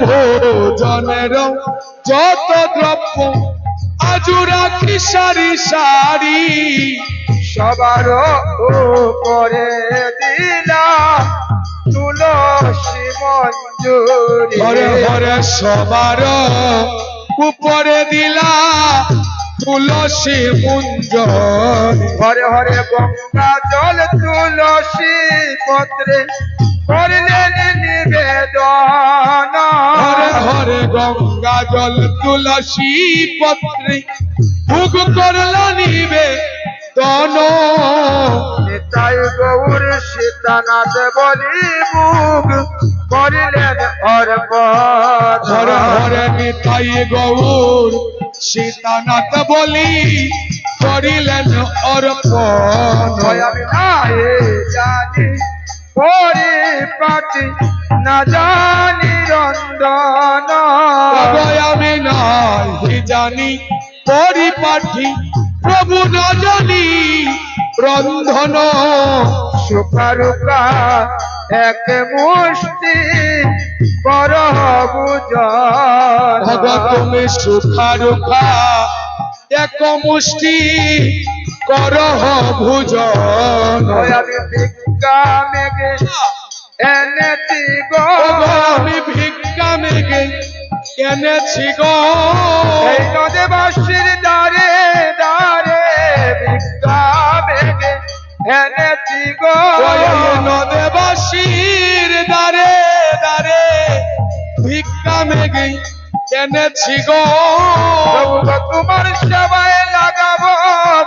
ভোজনের যত দ্রব্য আজুরা কি সারি সারি সবার করে দিলা। তুলসী মঞ্জুরি। হরে হরে সবার উপরে দিলা। তুলসী মুঞ্জন হরে হরে গঙ্গা জল তুলসী পত্রে করলেন নিবেদন। হরে হরে গঙ্গা জল তুলসী পত্রে ভোগ করলা নিবে তন নিতাই গৌর সীতানাথ বলি মুখ করিলেন অর্পণ। হরে হরে নিতাই গৌর সীতানাথ বলি করিলেন অর্পণ। আমি জানি পরিপাটি না জানি রন্দন তবে আমি নাই জানি পরিপাঠি প্রভু না জানি রন্ধন। সুপারুকা এক মুষ্টি কর তুমি সুখা রুখা এক মুষ্টি করহ ভুজন ভিক্ষা মেঘে এনেছি গো। আমি ভিক্ষা মেগে এনেছি গো। এই নদে বাসির দ্বারে দ্বারে ভিক্ষা মেঘে এনেছি গো। নদেবাসীর দ্বারে দ্বারে ভিক্ষা মেগে এনেছি গো। তোমার সেবায় লাগাবো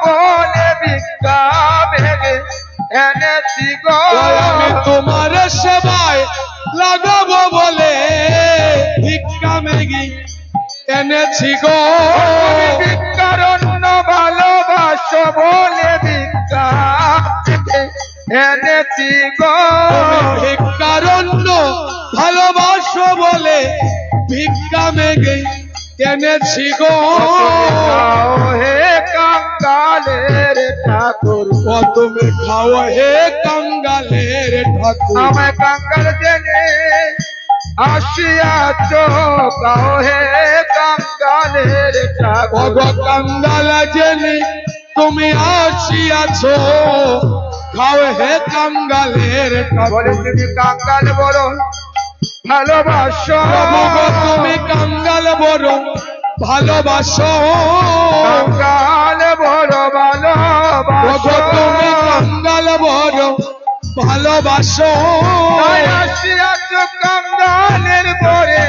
বলে ভিক্ষা মেঘে এনেছি গো। তোমার সেবায় লাগাবো বলে ভিক্ষা মেগে এনেছি গো। ভালোবাসো বলে ভিক্ষা এনেছি গো। ভিক্ষারণ্য ভালোবাসো বলে ভিক্ষা মেগে এনেছি গো। হে কাঙ্গালের ঠাকুর। ও তুমি খাও হে আমায় কাঙ্গাল জেনে আসিয়াছ কাও হে কাঙ্গালের অগ কাঙ্গাল জেনে তুমি আসিয়াছো খাও হে কাঙ্গালের বলে তুমি কাঙ্গাল বড় ভালোবাসো। তুমি কাঙ্গাল বড় ভালোবাসো। কাঙ্গাল কাঙ্গালের পরে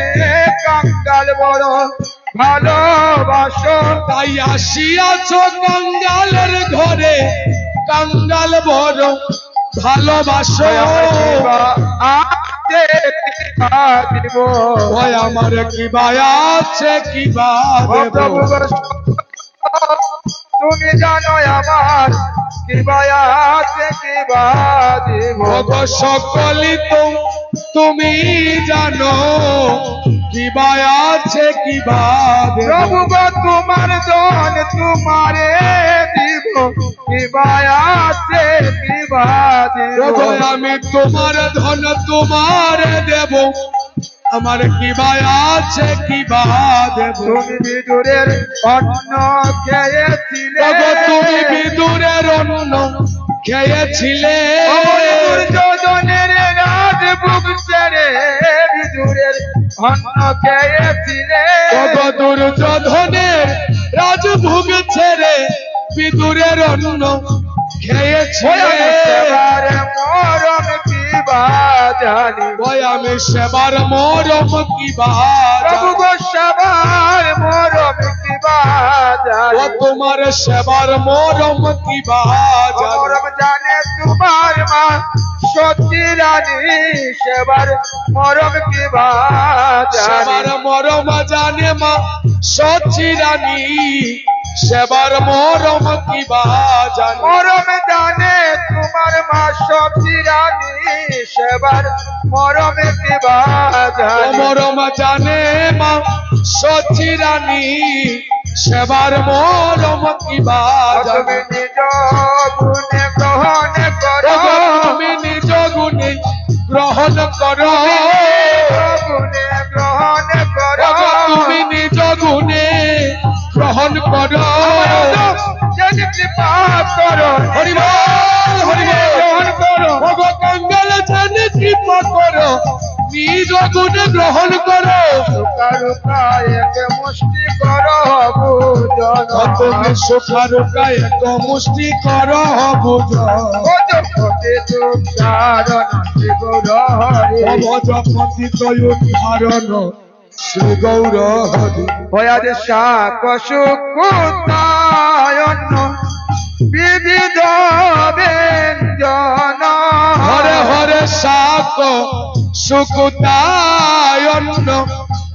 কাঙ্গাল বড় ভালোবাসো। তাই আসিয়াছো কাঙ্গালের ঘরে। কাঙ্গাল বড় ভালোবাসো। আমার কি বায়া আছে কি বা তুমি জানো আমার সকলি তো তুমি জানো কি আছে কি প্রভু তোমার জন তোমারে দিব। কি আছে কি আমি তোমার ধন তোমার দেব। আমার কি বায়া আছে কি বা দেব তুমি বিদুরের অন্ন খেয়েছিলে। তুমি বিদুরের অন্ন খেয়েছিলে। দুর্যোধনের রাজ বিদুরের অন্ন খেয়েছিলে। রাজভোগ ছেড়ে বিদুরের অন্ন খেয়েছিলে। জানি। ওই আমি সেবার মরম কি প্রভু গো সেবার মরম কি ও তোমার সেবার মরম কি মরম জানে তোমার মা সত্যি রানী সেবার মরম কি সেবার মরম জানে মা সচি রানী সেবার মরম কি মরম জানে এবার মরমে মরম জানে। মা সচি রানী সেবার মরম কি বাজাবে নিজ গুণে গ্রহণ করো। তুমি নিজ গুণে গ্রহণ করো। গুণে গ্রহণ করো। তুমি নিজ গুণে গ্রহণ করো। কৃপা করো। কৃপা করো। নিজ গুণে গ্রহণ করো। এক মুষ্টি করো তুমি সুখারুকা এক মুষ্টি কর বুঝ তয়ুদ্ধারণ শ্রী গৌর হরি। ভয়াদ শাক সুকুতায়ন হরে শাক সুকুতায়ন্ন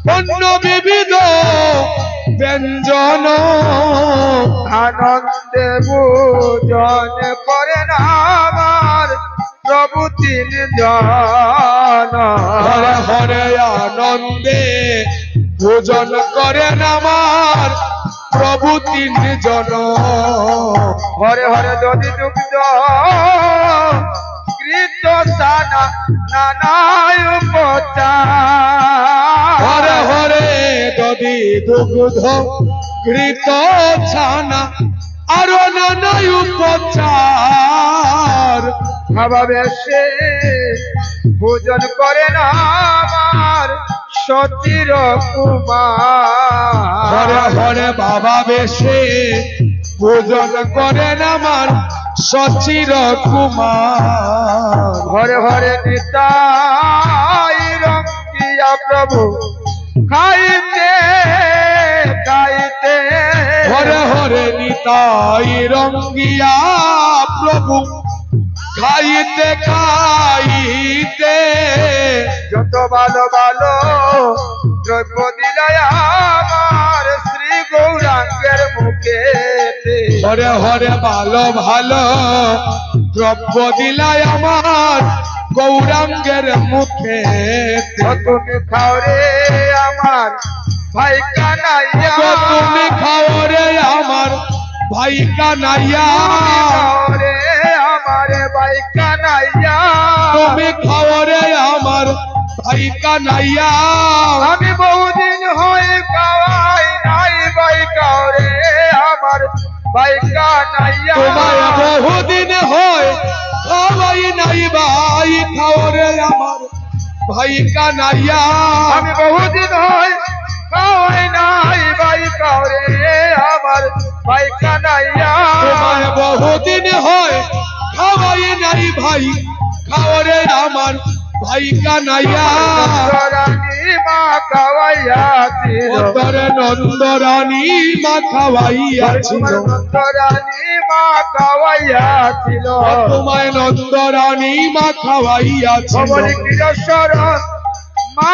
অন্য বিবিধ ব্যঞ্জন আনন্দে ভোজন করেন আমার প্রভু তিন জন হরে আনন্দে ভোজন করেন আমার প্রভু তিন জন হরে হরে যদি দুগ্ধ কৃত হরে হরে দদি দুগ্ধ ঘৃত ছানা আরও উপচার। ভাবাবেশে ভোজন করেন আমার সতীর কুমার। হরে হরে বাবা বেশে ভোজন করেন আমার সচির কুমার। হরে হরে নিতাই রঙ্গিয়া প্রভু। খাইতে খাইতে হরে হরে নিতাই রঙ্গিয়া প্রভু। খাইতে খাইতে যত ভালো ভালো হরে ভালো ভালো। দ্রব্য দিলাই আমার গৌরাঙ্গের মুখে। তুমি খাও রে আমার ভাই কানাইয়া তুমি খাও রে আমার ভাই কানাইয়া রে আমার ভাই কানাইয়া তুমি খাও রে আমার ভাই কানাইয়া আমি বহুদিন হয়ে খাওয়াই নাই ভাই রে আমার তোমায় বহুদিন হয় খাওয়াই নাই ভাই খাও রে আমার ভাই কানাইয়া আমি বহুদিন হয় খাওয়াই নাই ভাই খাও রে আমার ভাই কানাইয়া তোমায় বহুদিন হয় খাওয়াই নাই ভাই খাও রে আমার ভাই কানাইয়া নন্দরানী মা খাওয়াইয়াছিল মা তোমায় নন্দরানী মা খাওয়াইয়াছিল মা